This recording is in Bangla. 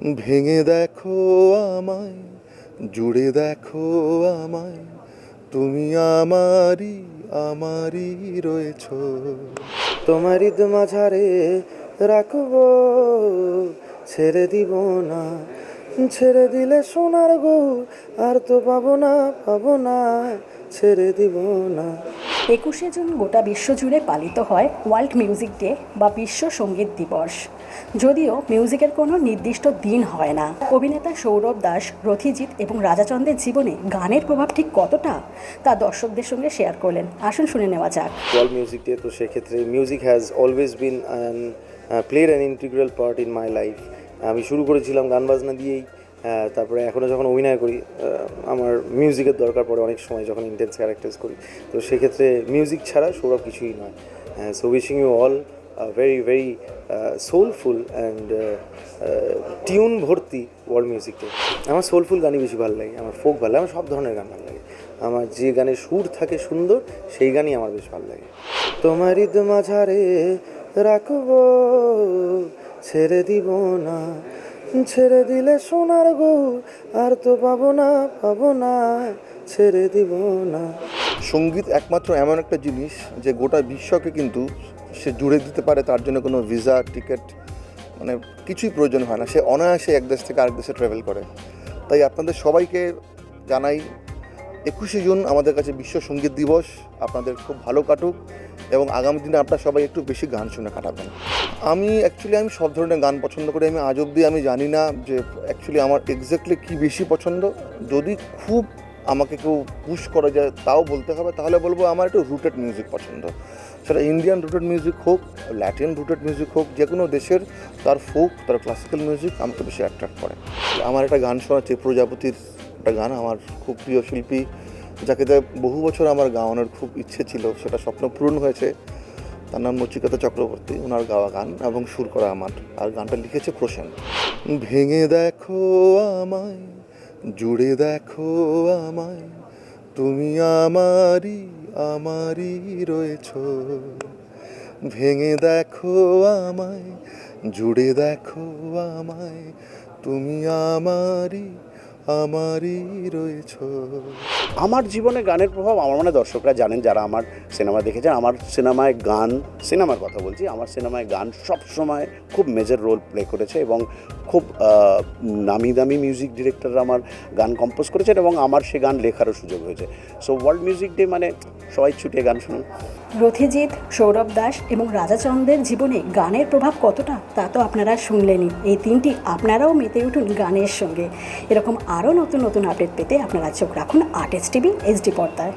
ভেঙে দেখো আমায়, জুড়ে দেখো আমায়, তুমি আমারই আমারই রয়েছ। তোমারই তো মাঝারে রাখব, ছেড়ে দিব না, ছেড়ে দিলে সোনার গো, আর তো পাবো না পাবো না, ছেড়ে দিব না। একুশে জুন গোটা বিশ্ব জুড়ে পালিত হয় ওয়ার্ল্ড মিউজিক ডে বা বিশ্ব সংগীত দিবস। যদিও মিউজিকের কোনো নির্দিষ্ট দিন হয় না। অভিনেতা সৌরভ দাস, রথিজিৎ এবং রাজাচন্দ্রের জীবনে গানের প্রভাব ঠিক কতটা, তা দর্শকদের সঙ্গে শেয়ার করলেন। আসুন শুনে নেওয়া যাক। ওয়ার্ল্ড মিউজিক ডে তো সেক্ষেত্রে music has always been played an integral part in my life আমি শুরু করেছিলাম গান বাজনা দিয়েই। তারপরে এখনও যখন অভিনয় করি আমার মিউজিকের দরকার পড়ে অনেক সময় যখন ইন্টেন্স ক্যারেক্টার্স করি। তো সেক্ষেত্রে মিউজিক ছাড়া সৌরভ কিছুই নয়। So wishing you all very very soulful and tune ভর্তি ওয়ার্ল্ড মিউজিক আমার সোলফুল গানই বেশি ভালো লাগে, আমার ফোক ভালো লাগে, আমার সব ধরনের গান ভালো লাগে। আমার যে গানের সুর থাকে সুন্দর, সেই গানই আমার বেশ ভালো লাগে। তোমার তো মাঝারে রাখব, ছেড়ে দিব না। ছেড়ে দিলে সোনার গো আর তো পাবো না পাবো না, ছেড়ে দিব না। সংগীত একমাত্র এমন একটা জিনিস যে গোটা বিশ্বকে কিন্তু সে জুড়ে দিতে পারে, তার জন্য কোনো ভিসা, টিকিট মানে কিছুই প্রয়োজন হয় না। সে অনায়াসে এক দেশ থেকে আরেক দেশে ট্রাভেল করে। তাই আপনাদের সবাইকে জানাই একুশে জুন আমাদের কাছে বিশ্ব সংগীত দিবস। আপনাদের খুব ভালো কাটুক এবং আগামী দিনে আপনারা সবাই একটু বেশি গান শুনে কাটাবেন। আমি অ্যাকচুয়ালি আমি সব ধরনের গান পছন্দ করি। আমি আজ অবধি আমি জানি না যে অ্যাকচুয়ালি আমার এক্স্যাক্টলি কী বেশি পছন্দ। যদি খুব আমাকে কেউ পুশ করা যায় তাও বলতে হবে, তাহলে বলব আমার একটু রুটেড মিউজিক পছন্দ। সেটা ইন্ডিয়ান রুটেড মিউজিক হোক ল্যাটিন রুটেড মিউজিক হোক, যে কোনো দেশের তার ফোক তার ক্লাসিক্যাল মিউজিক আমাকে বেশি অ্যাট্রাক্ট করে। আমার একটা গান শোনাচ্ছে প্রজাপতির একটা গান আমার খুব প্রিয় শিল্পী, যাকে বহু বছর আমার গাওয়ানোর খুব ইচ্ছে ছিল, সেটা স্বপ্ন পূরণ হয়েছে। তার নাম নচিকাতা চক্রবর্তী ওনার গাওয়া গান এবং সুর করা আমার। আর গানটা লিখেছে প্রসেন। ভেঙে দেখো আমায়, জুড়ে দেখো আমায়, তুমি আমারই আমারই রয়েছ। ভেঙে দেখো আমায়, জুড়ে দেখো আমায়, তুমি আমারই আমারই রয়েছ। আমার জীবনে গানের প্রভাব আমার মনে দর্শকরা জানেন যারা আমার সিনেমা দেখেছেন আমার সিনেমায় গান সিনেমার কথা বলছি আমার সিনেমায় গান সব সময় খুব মেজর রোল প্লে করেছে এবং খুব নামি দামি মিউজিক ডিরেক্টররা আমার গান কম্পোজ করেছেন এবং আমার সে গান লেখারও সুযোগ হয়েছে। সো ওয়ার্ল্ড মিউজিক ডে মানে সবাই ছুটে গান শুনুন। রথিজিৎ সৌরভ দাস এবং রাজাচন্দ্রের জীবনে গানের প্রভাব কতটা তা তো আপনারা শুনলেনই। এই তিনটি আপনারাও মেতে উঠুন গানের সঙ্গে। এরকম আরও নতুন নতুন আপডেট পেতে আপনারা চোখ রাখুন আর্টিস্ট টিভি এইচডি পর্দায়।